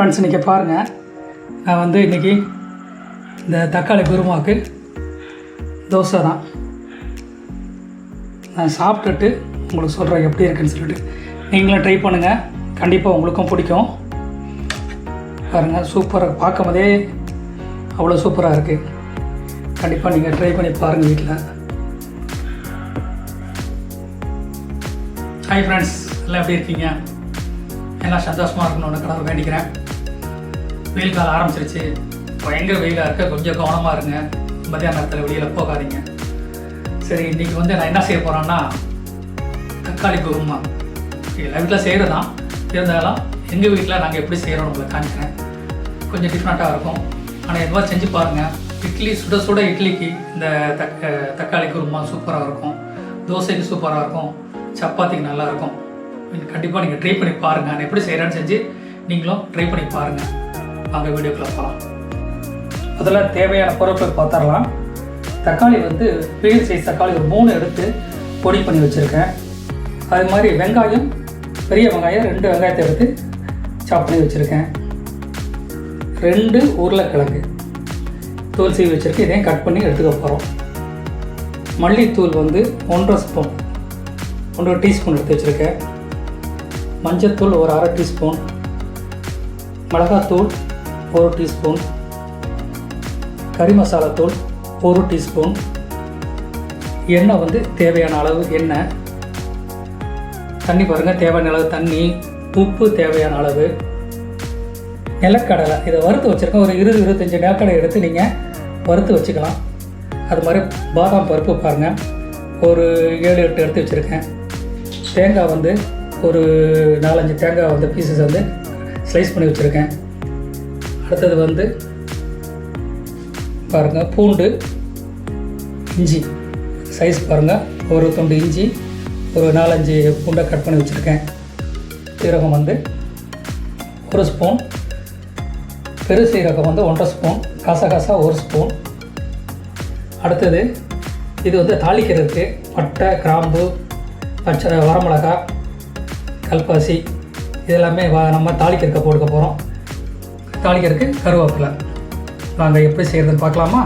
Friends இன்றைக்கி பாருங்கள் நான் வந்து இன்றைக்கி இந்த தக்காளி குருமாவுக்கு தோசை தான். நான் சாப்பிட்டுட்டு உங்களுக்கு சொல்கிறேன் எப்படி இருக்குன்னு சொல்லிட்டு. நீங்களும் ட்ரை பண்ணுங்கள் கண்டிப்பாக உங்களுக்கும் பிடிக்கும். பாருங்கள் சூப்பராக பார்க்கும் போதே அவ்வளோ சூப்பராக இருக்குது கண்டிப்பாக நீங்கள் ட்ரை பண்ணி பாருங்கள் வீட்டில் ஹாய் ஃப்ரெண்ட்ஸ் எல்லாம் எப்படி இருக்கீங்க? எல்லாம் சந்தோஷமாக இருக்கணும்னு கடவுள் வேண்டிக்கிறேன். வெயில் காலம் ஆரம்பிச்சிருச்சு. பயங்கர வெயிலாக இருக்க கொஞ்சம் கவனமாக இருங்க. மதியான நேரத்தில் வெளியில் போகாதீங்க. சரி இன்றைக்கி வந்து நான் என்ன செய்ய போகிறேன்னா தக்காளி குருமா. எல்லா வீட்டில் செய்கிறது தான் இருந்தாலும் எங்கள் வீட்டில் நாங்கள் எப்படி செய்கிறோம் உங்களை காமிக்கிறேன். கொஞ்சம் டிஃப்ரெண்ட்டாக இருக்கும். ஆனால் எதுவாக செஞ்சு பாருங்கள் இட்லி சுட சுட இட்லிக்கு இந்த தக்க தக்காளி குருமா சூப்பராக இருக்கும். தோசைக்கு சூப்பராக இருக்கும். சப்பாத்திக்கு நல்லாயிருக்கும் கண்டிப்பாக நீங்கள் ட்ரை பண்ணி பாருங்கள் நான் எப்படி செய்கிறேன்னு செஞ்சு நீங்களும் ட்ரை பண்ணி பாருங்கள் வாங்க வீடியோக்குள்ள போகலாம் முதல்ல தேவையான பொருட்கள் பார்த்துடலாம். தக்காளி வந்து பெரிய சைஸ் தக்காளி ஒரு மூணு எடுத்து பொடி பண்ணி வச்சுருக்கேன். அது மாதிரி வெங்காயம் பெரிய வெங்காயம் ரெண்டு வெங்காயத்தை எடுத்து சாப் பண்ணி வச்சுருக்கேன். ரெண்டு உருளைக்கிழங்கு தூள் சீவி வச்சுருக்கேன். இதையும் கட் பண்ணி எடுத்துக்க போகிறோம் மல்லித்தூள் வந்து ஒன்றரை ஸ்பூன் ஒன்றரை டீஸ்பூன் எடுத்து வச்சுருக்கேன். மஞ்சத்தூள் ஒரு அரை டீஸ்பூன் மிளகாத்தூள் ஒரு டீஸ்பூன் கறி மசாலா தூள் ஒரு டீஸ்பூன். எண்ணெய் வந்து தேவையான அளவு எண்ணெய். தண்ணி பாருங்கள் தேவையான அளவு தண்ணி உப்பு தேவையான அளவு. நிலக்கடலை இதை வறுத்து வச்சுருக்கேன். ஒரு இருபது இருபத்தஞ்சி நிலக்கடலை எடுத்து நீங்கள் வறுத்து வச்சுக்கலாம். அது மாதிரி பாதாம் பருப்பு பாருங்கள் ஒரு ஏழு எட்டு எடுத்து வச்சுருக்கேன். தேங்காய் வந்து ஒரு நாலஞ்சு தேங்காய் வந்து பீசஸ் வந்து ஸ்லைஸ் பண்ணி வச்சுருக்கேன். அடுத்தது வந்து பாருங்கள் பூண்டு இஞ்சி. சைஸ் பாருங்கள் ஒரு துண்டு இஞ்சி ஒரு நாலஞ்சு பூண்டை கட் பண்ணி வச்சுருக்கேன். சீரகம் வந்து ஒரு ஸ்பூன் பெரு சீரகம் வந்து ஒன்றரை ஸ்பூன் கசகசா ஒரு ஸ்பூன் அடுத்தது இது வந்து தாளிக்கிறதுக்கு பட்டை கிராம்பு பச்சை வரமிளகா கல்பாசி இதெல்லாமே நம்ம தாளிக்கிறதுக்கு போட்டுக்க போகிறோம் தாளிக்கிறதுக்கு கருவேப்பிலை. நாங்கள் எப்படி செய்கிறதுன்னு பார்க்கலாமா?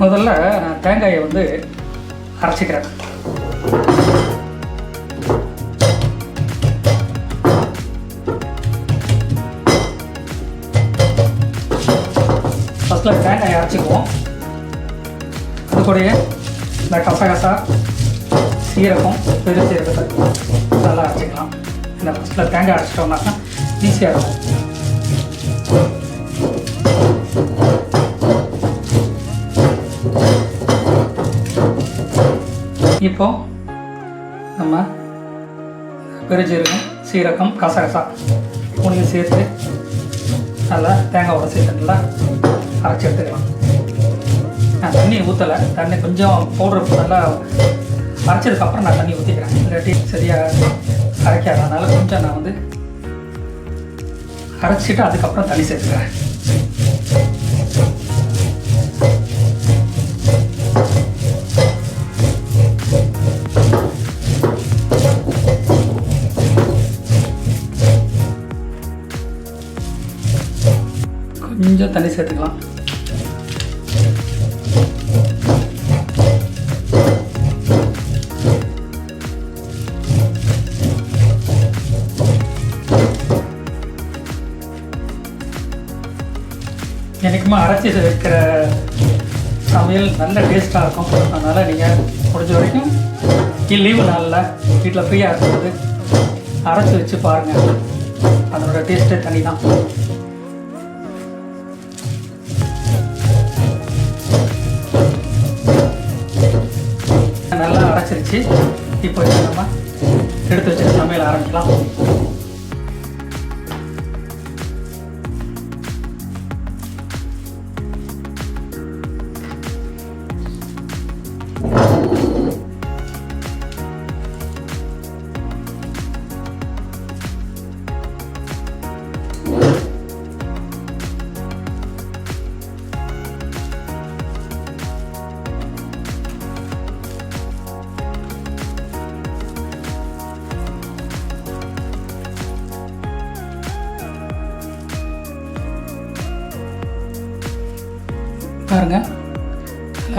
முதல்ல நான் தேங்காயை வந்து அரைச்சிக்கிறேன். ஃபஸ்ட்டில் தேங்காயை அரைச்சிக்குவோம். அது கூடயே இந்த கசகசா சீரகம் பெரு சீரகத்தை நல்லா அரைச்சிக்கலாம். இந்த ஃபஸ்ட்டில் தேங்காய் அரைச்சிட்டோம்னாக்கா ஈஸியாக இருக்கும். இப்போ நம்ம பெருஜீரகம் சீரகம் கசகசா மூணையும் சேர்த்து நல்லா தேங்காய் சேர்த்து நல்லா அரைச்சி எடுத்துக்கலாம். நான் தண்ணி ஊற்றலை தண்ணி கொஞ்சம் பவுடர் நல்லா அரைச்சதுக்கப்புறம் நான் தண்ணி ஊற்றிக்கிறேன் இல்லாட்டி சரியாக அரைக்காதனால கொஞ்சம் நான் வந்து அரைச்சிட்டு அதுக்கப்புறம் தண்ணி சேர்த்துக்கிறேன். கொஞ்சம் தண்ணி சேர்த்துக்கலாம். எனக்குமா அரைச்சி வைக்கிற சமையல் நல்ல டேஸ்ட்டாக இருக்கும். அதனால் நீங்கள் முடிஞ்ச வரைக்கும் லீவு நாளில் வீட்டில் ஃப்ரீயாக இருக்கும்போது அரைச்சி வச்சு பாருங்கள் அதனோட டேஸ்ட்டே தனி தான் நல்லா அரைச்சிருச்சு. இப்போ நம்ம எடுத்து வச்சு சமையல் ஆரம்பிக்கலாம். பாருங்க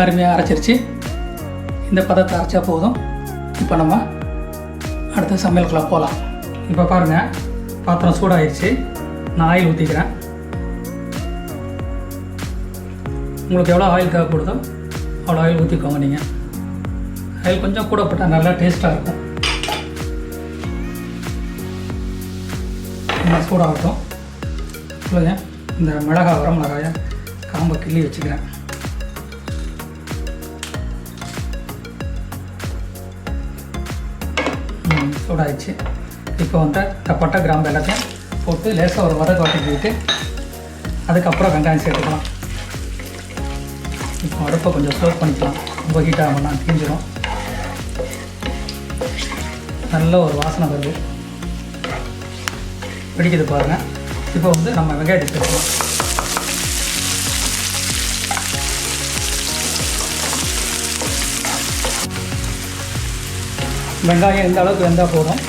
அருமையாக அரைச்சிருச்சு. இந்த பதத்தை அரைச்சா போதும். இப்போ நம்ம அடுத்த சமையலுக்குள்ள போகலாம் இப்போ பாருங்கள் பாத்திரம் சூடாயிருச்சு. நான் ஆயில் ஊற்றிக்கிறேன் உங்களுக்கு எவ்வளோ ஆயில் தேவைப்படுதோ அவ்வளோ ஆயில் ஊற்றிக்கோங்க நீங்கள் ஆயில் கொஞ்சம் கூட போட்டால் நல்லா டேஸ்ட்டாக இருக்கும். நல்லா சூடாகட்டும். சொல்லுங்க இந்த மிளகாய் வர மிளகாயை. காம்பை கிள்ளி வச்சுக்கிறேன். சூடாகிடுச்சு சூடாயிடுச்சு. இப்போ வந்து இந்த கிராம்பு எல்லாத்தையும் போட்டு லேசாக ஒரு வதக்கு வதக்கிட்டு அதுக்கப்புறம் வெங்காயம் சேர்த்துக்கலாம். இப்போ அடுப்பை கொஞ்சம் ஸ்லோ பண்ணிக்கலாம். ரொம்ப ஹீட் ஆகணும்னா தீஞ்சிடும் நல்ல ஒரு வாசனை வருது. பிடிக்குது பாருங்கள் இப்போ வந்து நம்ம வெங்காயத்தை சேர்த்துக்கலாம். வெங்காயம் எந்த அளவுக்கு வெந்தால் போதும்?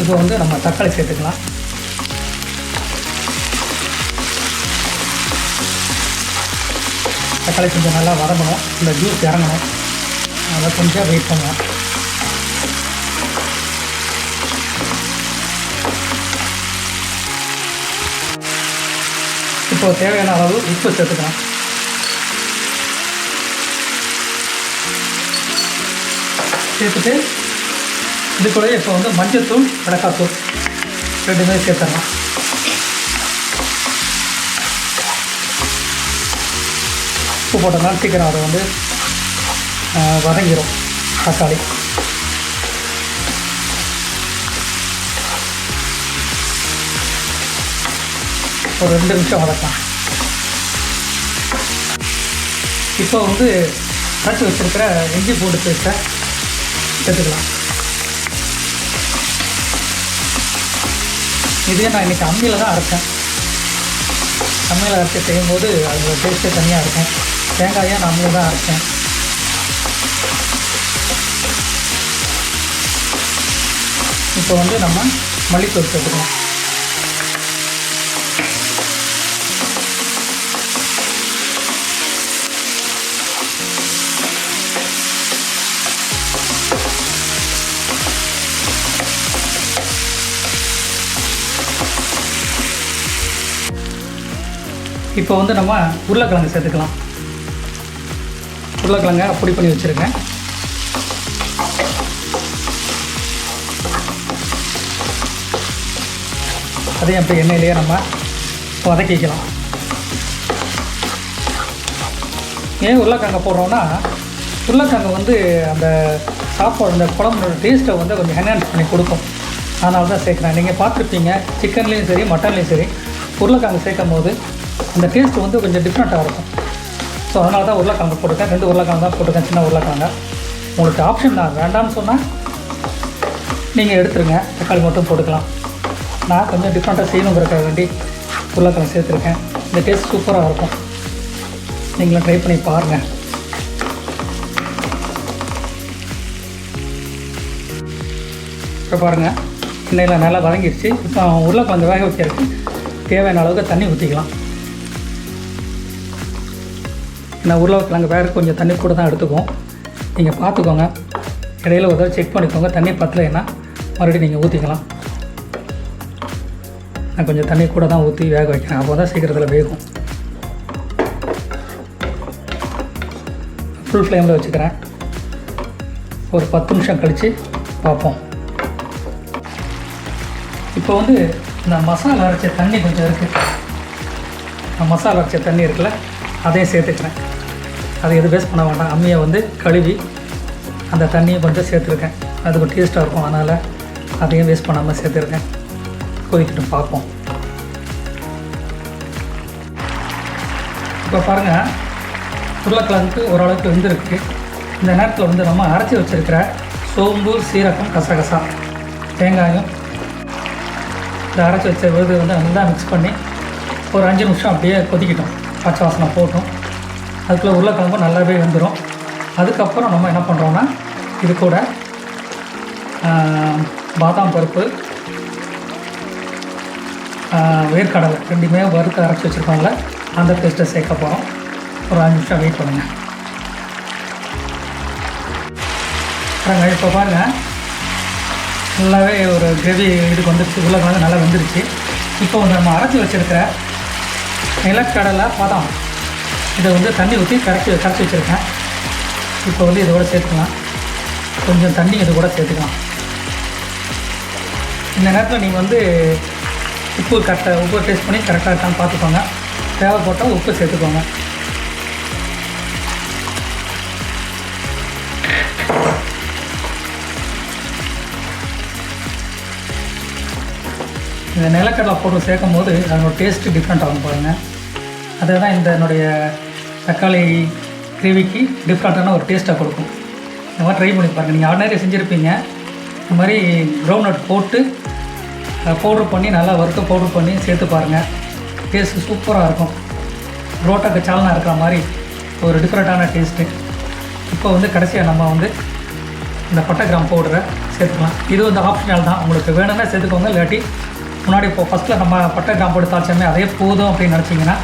இப்போ வந்து நம்ம தக்காளி சேர்த்துக்கலாம். தக்காளி கொஞ்சம் நல்லா வதங்கணும். இந்த ஜூஸ் இறங்கணும். அதை கொஞ்சம் வெயிட் பண்ணுவோம். இப்போ தேவையான அளவு உப்பு சேர்த்துக்கலாம். சேர்த்துட்டு இது கூட இப்போ வந்து மஞ்சத்தூள் மிளகாத்தூள் ரெண்டுமே சேர்த்துடலாம். உப்பு போட்டோம்னா சீக்கிரம் அதை வந்து வதங்கிடும் வதங்கிரும் தக்காளி. ஒரு ரெண்டு நிமிஷம் வதக்கலாம். இப்போ வந்து கட்டு வச்சிருக்கிற இஞ்சி பூண்டு பேஸ்ட்டை சேர்த்துக்கலாம் இதே நான் இன்றைக்கி அம்மியில் தான் அரைச்சேன். அம்மியில் அரைச்சி செய்யும்போது அதோட டேஸ்ட்டே தனியாக இருக்கும். தேங்காயை நான் அம்மியில் தான் அரைச்சேன். இப்போ வந்து நம்ம மல்லித்தூள் சேர்த்துக்கலாம். இப்போ வந்து நம்ம உருளைக்கிழங்கு சேர்த்துக்கலாம். உருளைக்கிழங்க பொடி பண்ணி வச்சுருக்கேன். அதையும் இப்போ எண்ணெயிலேயே நம்ம வதக்கிக்கலாம். ஏன் உருளைக்கிழங்க போடுறோன்னா உருளைக்கிழங்கு வந்து அந்த சாப்பாடு அந்த குழம்போட டேஸ்ட்டை வந்து கொஞ்சம் என்ஹான்ஸ் பண்ணி கொடுக்கும். அதனால தான் சேர்க்குறேன். நீங்கள் பார்த்துருப்பீங்க சிக்கன்லேயும் சரி மட்டன்லேயும் சரி உருளைக்கிழங்கு சேர்க்கும் போது அந்த டேஸ்ட் வந்து கொஞ்சம் டிஃப்ரெண்ட்டாக இருக்கும். ஸோ அதனால தான் உருளைக்கிழங்கு போட்டிருக்கேன். ரெண்டு உருளைக்கிழங்கு தான் போட்டிருக்கேன் சின்ன உருளைக்கிழங்க. உங்களுக்கு ஆப்ஷன் தான் வேண்டாம்னு சொன்னால் நீங்கள் எடுத்துருங்க. தக்காளி மட்டும் போட்டுக்கலாம். நான் கொஞ்சம் டிஃப்ரெண்ட்டாக செய்யணுங்கிறக்காக வேண்டி உருளைக்கிழங்கு சேர்த்துருக்கேன். இந்த டேஸ்ட் சூப்பராக இருக்கும். நீங்களும் ட்ரை பண்ணி பாருங்கள் இப்போ பாருங்கள் எண்ணெயில் நல்லா வதங்கிடுச்சு இப்போ உருளைக்கிழங்கு வேக வைக்கிறதுக்கு தேவையான அளவுக்கு தண்ணி ஊற்றிக்கலாம் நான் உருளைக்கிழங்கு வேறு கொஞ்சம் தண்ணி கூட தான் எடுத்துக்குவோம். நீங்கள் பார்த்துக்கோங்க இடையில ஒரு தடவை செக் பண்ணிக்கோங்க. தண்ணி பத்தலைன்னா மறுபடியும் நீங்கள் ஊற்றிக்கலாம் நான் கொஞ்சம் தண்ணி கூட தான் ஊற்றி வேக வைக்கிறேன். அப்போ தான் சீக்கிரத்தில் வேகும். ஃபுல் ஃப்ளேமில் வச்சுக்கிறேன். ஒரு பத்து நிமிஷம் கழித்து பார்ப்போம். இப்போ வந்து இந்த மசாலா அரைச்ச தண்ணி கொஞ்சம் இருக்குது மசாலா அரைச்ச தண்ணி இருக்குல்ல அதையும் சேர்த்துக்கிறேன். அதை எதுவும் வேஸ்ட் பண்ண வேண்டாம். அம்மியை வந்து கழுவி அந்த தண்ணியை கொஞ்சம் சேர்த்துருக்கேன். அது ஒரு டேஸ்ட்டாக இருக்கும். அதனால் அதையும் வேஸ்ட் பண்ணாமல் சேர்த்துருக்கேன். கொதிக்கட்டும் பார்ப்போம். இப்போ பாருங்கள் உருளைக்கிழங்கு ஓரளவுக்கு வெந்திருக்கு. இந்த நேரத்தில் வந்து நம்ம அரைச்சி வச்சுருக்கிற சோம்பு சீரகம் கசகசா தேங்காயம் இந்த அரைச்சி வச்ச விழுது வந்து நல்லா மிக்ஸ் பண்ணி ஒரு அஞ்சு நிமிஷம் அப்படியே கொதிக்கட்டும். பச்சை வாசனை போட்டோம். அதுக்குள்ளே உருளைக்கிழங்கு நல்லாவே வெந்துடும் அதுக்கப்புறம் நம்ம என்ன பண்ணுறோன்னா இது கூட பாதாம் பருப்பு வேர்க்கடலை ரெண்டுமே வறுத்து அரைச்சி வச்சுருக்கோம்ல அந்த பேஸ்ட்டை சேர்க்க போகிறோம் ஒரு அஞ்சு நிமிஷம் வெயிட் பண்ணுங்க. அப்புறம் இப்போ பாருங்கள் நல்லாவே ஒரு கிரேவி இதுக்கு வந்துருச்சு. உள்ள வந்து நல்லா வெந்துருச்சு. இப்போ வந்து நம்ம அரைச்சி வச்சுருக்கிற நிலக்கடலை பாதாம். இதை வந்து தண்ணி ஊற்றி கரைச்சி கரைச்சி வச்சுருக்கேன். இப்போ வந்து இதோட சேர்த்துக்கலாம். கொஞ்சம் தண்ணி இது கூட சேர்த்துக்கலாம். இந்த நேரத்தில் நீங்கள் வந்து உப்பு கரெக்டாக உப்பு டேஸ்ட் பண்ணி கரெக்டாக இருக்கான்னு பார்த்துக்கோங்க. தேவைப்பட்டால் உப்பு சேர்த்துக்கோங்க. இந்த நிலக்கடலை போட்டு சேர்க்கும் போது அதனோட டேஸ்ட்டு டிஃப்ரெண்ட் ஆகும் பாருங்கள் அதுதான் இந்த என்னுடைய தக்காளி கிரேவிக்கு டிஃப்ரெண்ட்டான ஒரு டேஸ்ட்டாக கொடுக்கும். இந்த மாதிரி ட்ரை பண்ணி பாருங்கள் நீங்கள் ஆர்டினரி செஞ்சுருப்பீங்க. இந்த மாதிரி க்ரௌண்ட் நட் போட்டு பவுட்ரு பண்ணி நல்லா வறுத்து பவுட்ரு பண்ணி சேர்த்து பாருங்கள் டேஸ்ட்டு சூப்பராக இருக்கும். ரோட்டாக்கு சாலனாக இருக்கிற மாதிரி ஒரு டிஃப்ரெண்ட்டான டேஸ்ட்டு இப்போ வந்து கடைசியாக நம்ம வந்து இந்த பட்டை கிராம் பவுடரை சேர்த்துக்கலாம். இது வந்து ஆப்ஷனல் தான். உங்களுக்கு வேணும்னா சேர்த்துக்கோங்க. இல்லாட்டி முன்னாடி இப்போ ஃபஸ்ட்டில் நம்ம பட்டை கிராம் போட்டு தாளிச்சோமே அதே போதும் அப்படின்னு நினச்சிங்கன்னா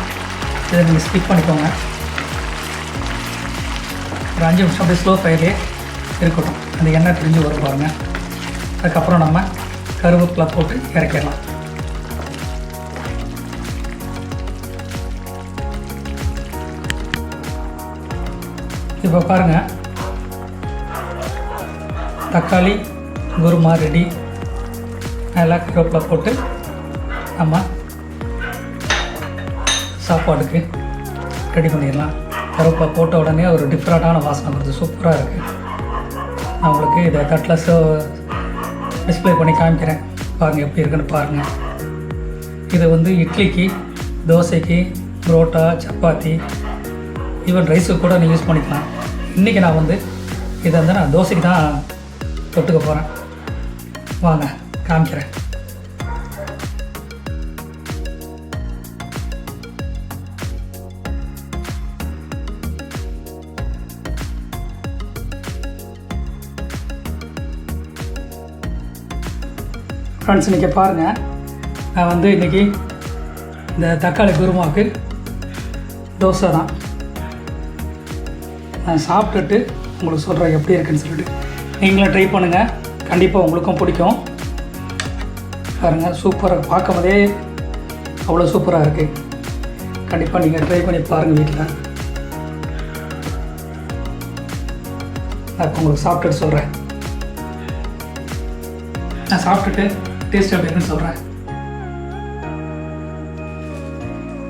இதை நீங்கள் ஸ்கிப் பண்ணிக்கோங்க. ஒரு அஞ்சு நிமிஷம் அப்படியே ஸ்லோ ஃபயர்லேயே இருக்கட்டும். அந்த எண்ணெய் பிரிஞ்சு வரும் பாருங்கள் அதுக்கப்புறம் நம்ம கருவேப்பிலை போட்டு இறக்கிடலாம். இப்போ பாருங்கள் தக்காளி குருமா ரெடி நல்லா கருவேப்பிலை போட்டு நம்ம சாப்பாடுக்கு ரெடி பண்ணிடலாம். கருப்பை போட்ட உடனே ஒரு டிஃப்ரெண்ட்டான வாசனை வருது. சூப்பராக இருக்குது நான் உங்களுக்கு இதை தட்டில் டிஸ்பிளே பண்ணி காமிக்கிறேன். பாருங்கள் எப்படி இருக்குன்னு பாருங்கள் இதை வந்து இட்லிக்கு தோசைக்கு புரோட்டா சப்பாத்தி ஈவன் ரைஸுக்கு கூட நீங்கள் யூஸ் பண்ணிக்கலாம். இன்றைக்கி நான் வந்து இதை வந்து நான் தோசைக்கு தான் தொட்டுக்க போகிறேன் வாங்க காமிக்கிறேன். ஃப்ரெண்ட்ஸ் இன்றைக்கி பாருங்கள் நான் வந்து இன்றைக்கி இந்த தக்காளி குருமாவுக்கு தோசை தான். நான் சாப்பிட்டுட்டு உங்களுக்கு சொல்கிறேன் எப்படி இருக்குன்னு சொல்லிட்டு. நீங்களும் ட்ரை பண்ணுங்கள் கண்டிப்பாக உங்களுக்கும் பிடிக்கும். பாருங்கள் சூப்பராக பார்க்கும் போதே அவ்வளோ சூப்பராக இருக்குது கண்டிப்பாக நீங்கள் ட்ரை பண்ணி பாருங்கள் வீட்டில் நான் இப்போ உங்களுக்கு சாப்பிட்டுட்டு சொல்கிறேன் நான் சாப்பிட்டுட்டு டேஸ்ட் அப்படின்னு சொல்கிறேன்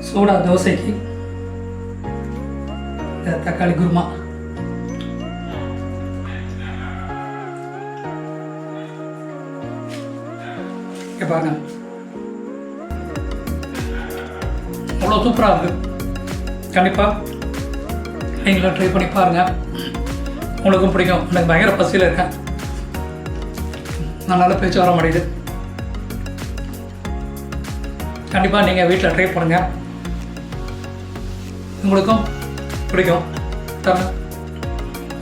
சோடா தோசைக்கு தக்காளி குருமா. இங்க பாருங்க. அவ்வளோ சூப்பராக இருக்கு. கண்டிப்பாக நீங்களும் ட்ரை பண்ணி பாருங்கள் உங்களுக்கும் பிடிக்கும். எனக்கு பயங்கர பசியில் இருக்கேன். நல்லா பேச்சு வர மாட்டேங்குது. கண்டிப்பாக நீங்கள் வீட்டில் ட்ரை பண்ணுங்கள் உங்களுக்கும் பிடிக்கும். தரேன்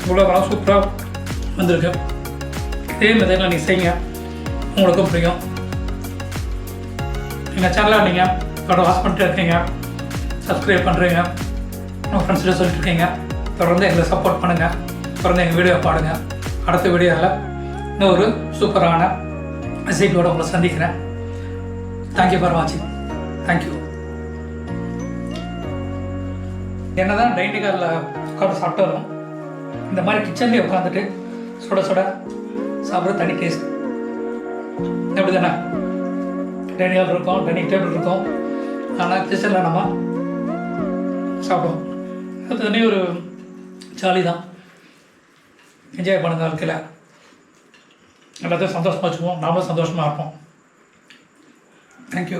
இவ்வளோ படம் சூப்பராக வந்திருக்கு. இதே மெத்தடில் நீங்கள் செய்யுங்க உங்களுக்கும் பிடிக்கும். எங்கள் சேனலாக நீங்கள் படம் வாட்ச் பண்ணிட்டு இருக்கீங்க. சப்ஸ்கிரைப் பண்ணுறீங்க உங்கள் ஃப்ரெண்ட்ஸ்கிட்ட சொல்லிட்டு இருக்கீங்க. தொடர்ந்து எங்களை சப்போர்ட் பண்ணுங்கள் தொடர்ந்து எங்கள் வீடியோ பாடுங்க. அடுத்த வீடியோவில் இன்னும் ஒரு சூப்பரான ரெசிபியோட உங்களை சந்திக்கிறேன். தேங்க்யூ ஃபார் வாட்சிங் தேங்க்யூ என்னதான் டைனிங் ஹாலில் உட்காந்து சாப்பிட்டாலும் இந்த மாதிரி கிச்சன்லேயே உட்காந்துட்டு சுட சுட சாப்பிட்ற தனி டேஸ்ட் எப்படி தானே டைனிங் ஹால் இருக்கும் டைனிங் டேபிள் இருக்கும். ஆனால் கிச்சனில் நம்ம சாப்பிடுவோம். அது தனி ஒரு ஜாலி தான். என்ஜாய் பண்ணுங்க வாழ்க்கையில். எல்லாத்தையும் சந்தோஷமாக வச்சுக்குவோம். நாமளும் சந்தோஷமாக இருப்போம். தேங்க்யூ